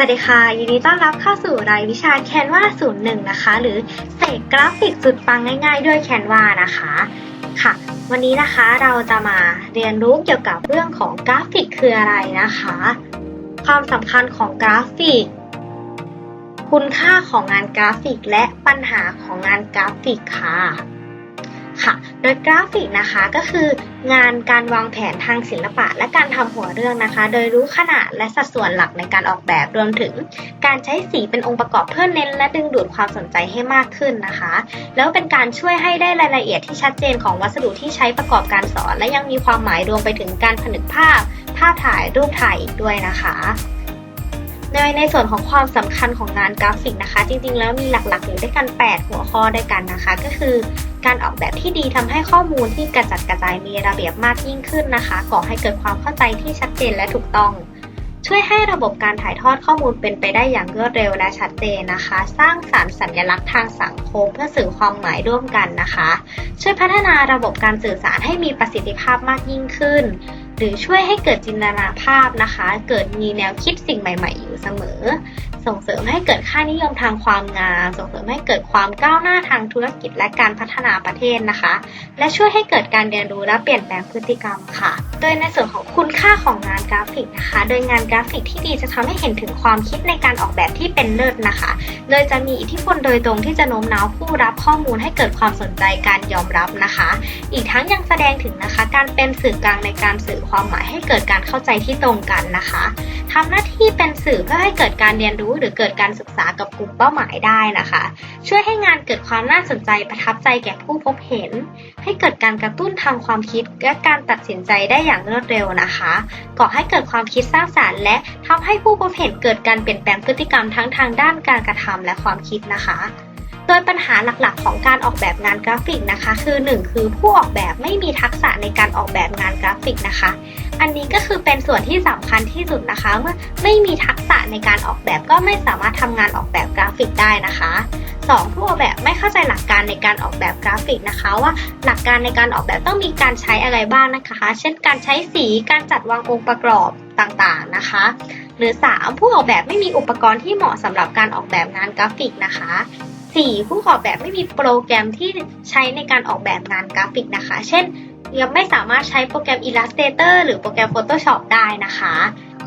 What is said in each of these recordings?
สวัสดีค่ะ ยินดีต้อนรับเข้าสู่รายวิชา Canva 01 นะคะ หรือเสกกราฟิกสุดปังง่ายๆ ด้วย Canva นะคะค่ะ วันนี้นะคะเราจะมาเรียนรู้เกี่ยวกับเรื่องของกราฟิกคืออะไรนะคะ ความสำคัญของกราฟิก คุณค่าของงานกราฟิกและปัญหาของงานกราฟิกค่ะ ค่ะ โดยกราฟิกนะคะก็คืองานการวางแผนทางศิลปะ และการทำหัวเรื่องนะคะ โดยรู้ขนาดและสัดส่วนหลักในการออกแบบรวมถึง การใช้สีเป็นองค์ประกอบเพื่อเน้นและดึงดูดความสนใจให้มากขึ้นนะคะ แล้วเป็นการช่วยให้ได้รายละเอียดที่ชัดเจนของวัสดุที่ใช้ประกอบการสอน และยังมีความหมายรวมไปถึงการผนึกภาพ ภาพถ่ายรูปถ่ายอีกด้วยนะคะโดยในส่วนของความสำคัญของงานกราฟิกนะคะ จริงๆ แล้วมีหลักๆอยู่ด้วยกัน 8 หัวข้อด้วยกันนะคะ ก็คือ การออกแบบที่ดีทำให้ข้อมูลที่กระจัดกระจายมีระเบียบมากยิ่งขึ้นนะคะ ก่อให้เกิดความเข้าใจที่ชัดเจนและถูกต้อง ช่วยให้ระบบการถ่ายทอดข้อมูลเป็นไปได้อย่างรวดเร็วและชัดเจนนะคะ สร้างสารรค์สัญลักษณ์ทางสังคมเพื่อสื่อความหมายร่วมกันนะคะ ช่วยพัฒนาระบบการสื่อสารให้มีประสิทธิภาพมากยิ่งขึ้น หรือช่วยให้เกิดจินตนาภาพนะคะ เกิดมีแนวคิดสิ่งใหม่ ๆ อยู่เสมอ ส่งเสริมให้เกิดค่านิยมทางความงาม ส่งเสริมให้เกิดความก้าวหน้าทางธุรกิจและการพัฒนาประเทศนะคะ และช่วยให้เกิดการเรียนรู้และเปลี่ยนแปลงพฤติกรรมค่ะ โดยในส่วนของคุณค่าของงานกราฟิกนะคะ โดยงานกราฟิกที่ดีจะทำให้เห็นถึงความคิดในการออกแบบที่เป็นเลิศนะคะ โดยจะมีอิทธิพลโดยตรงที่จะโน้มน้าวผู้รับข้อมูลให้เกิดความสนใจการยอมรับนะคะ อีกทั้งยังแสดงถึงนะคะ การเป็นสื่อกลางในการสื่อความหมายให้เกิดการเข้าใจที่ตรงกันนะคะทำหน้าที่เป็นสื่อเพื่อให้เกิดการเรียนรู้หรือเกิดการศึกษากับกลุ่มเป้าหมายได้นะคะ ช่วยให้งานเกิดความน่าสนใจประทับใจแก่ผู้พบเห็น ให้เกิดการกระตุ้นทางความคิดและการตัดสินใจได้อย่างรวดเร็วนะคะก่อให้เกิดความคิดสร้างสารรค์และทำให้ผู้พบเห็นเกิดการเปลี่ยนแปลงพฤติกรรมทั้งทางด้านการกระทำและความคิดนะคะ โดยปัญหาหลักๆ ของการออกแบบงานกราฟิกนะคะ คือ 1 คือผู้ออกแบบไม่มีทักษะในการออกแบบงานกราฟิกนะคะ อันนี้ก็คือเป็นส่วนที่สำคัญที่สุดนะคะ เมื่อไม่มีทักษะในการออกแบบก็ไม่สามารถทำงานออกแบบกราฟิกได้นะคะ 2. ผู้ออกแบบไม่เข้าใจหลักการในการออกแบบกราฟิกนะคะ ว่าหลักการในการออกแบบต้องมีการใช้อะไรบ้างนะคะ เช่นการใช้สีการจัดวางองค์ประกอบต่างๆนะคะ หรือ 3. ผู้ออกแบบไม่มีอุปกรณ์ที่เหมาะสำหรับการออกแบบงานกราฟิกนะคะ 4. ผู้ออกแบบไม่มีโปรแกรมที่ใช้ในการออกแบบงานกราฟิกนะคะ เช่นยังไม่สามารถใช้โปรแกรม Illustrator หรือโปรแกรม Photoshop ได้นะคะ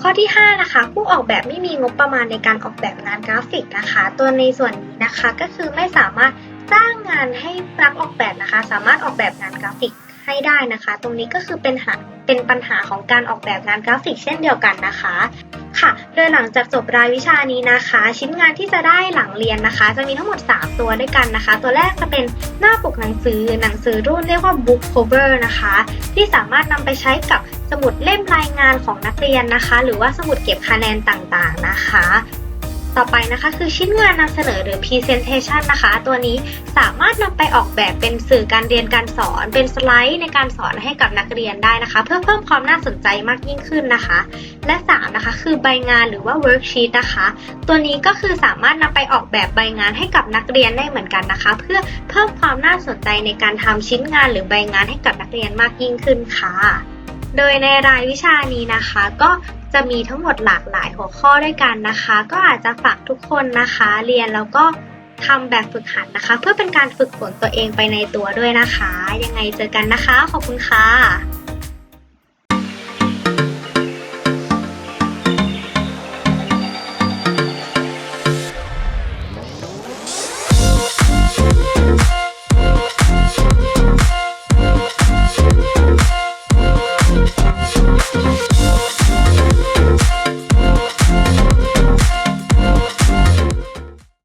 ข้อที่ 5 นะคะ ผู้ออกแบบไม่มีงบประมาณในการออกแบบงานกราฟิกนะคะ ตัวในส่วนนี้นะคะก็คือไม่สามารถจ้างงานให้นักออกแบบนะคะ สามารถออกแบบงานกราฟิกให้ได้นะคะ ตรงนี้ก็คือเป็นหาเป็นปัญหาของการออกแบบงานกราฟิกเช่นเดียวกันนะคะ ค่ะ โดยหลังจากจบรายวิชานี้นะคะ ชิ้นงานที่จะได้หลังเรียนนะคะ จะมีทั้งหมด 3 ตัวด้วยกันนะคะ ตัวแรกจะเป็นหน้าปกหนังสือหนังสือรุ่นเรียกว่า book cover นะคะ ที่สามารถนำไปใช้กับสมุดเล่มรายงานของนักเรียนนะคะ หรือว่าสมุดเก็บคะแนนต่างๆนะคะ ต่อไปนะคะคือชิ้นงานนำเสนอหรือ presentation นะคะ ตัวนี้สามารถนำไปออกแบบเป็นสื่อการเรียนการสอน เป็นสไลด์ในการสอนให้กับนักเรียนได้นะคะ เพื่อเพิ่มความน่าสนใจมากยิ่งขึ้นนะคะ และ3นะคะคือใบงานหรือว่า worksheet นะคะ ตัวนี้ก็คือสามารถนำไปออกแบบใบงานให้กับนักเรียนได้เหมือนกันนะคะ เพื่อเพิ่มความน่าสนใจในการทำชิ้นงานหรือใบงานให้กับนักเรียนมากยิ่งขึ้นค่ะ โดยในรายวิชานี้นะคะ ก็จะมีทั้งหมดหลากหลายหัวข้อด้วยกันนะคะ ก็อาจจะฝากทุกคนนะคะ เรียนแล้วก็ทำแบบฝึกหัดนะคะ เพื่อเป็นการฝึกฝนตัวเองไปในตัวด้วยนะคะ ยังไงเจอกันนะคะ ขอบคุณค่ะ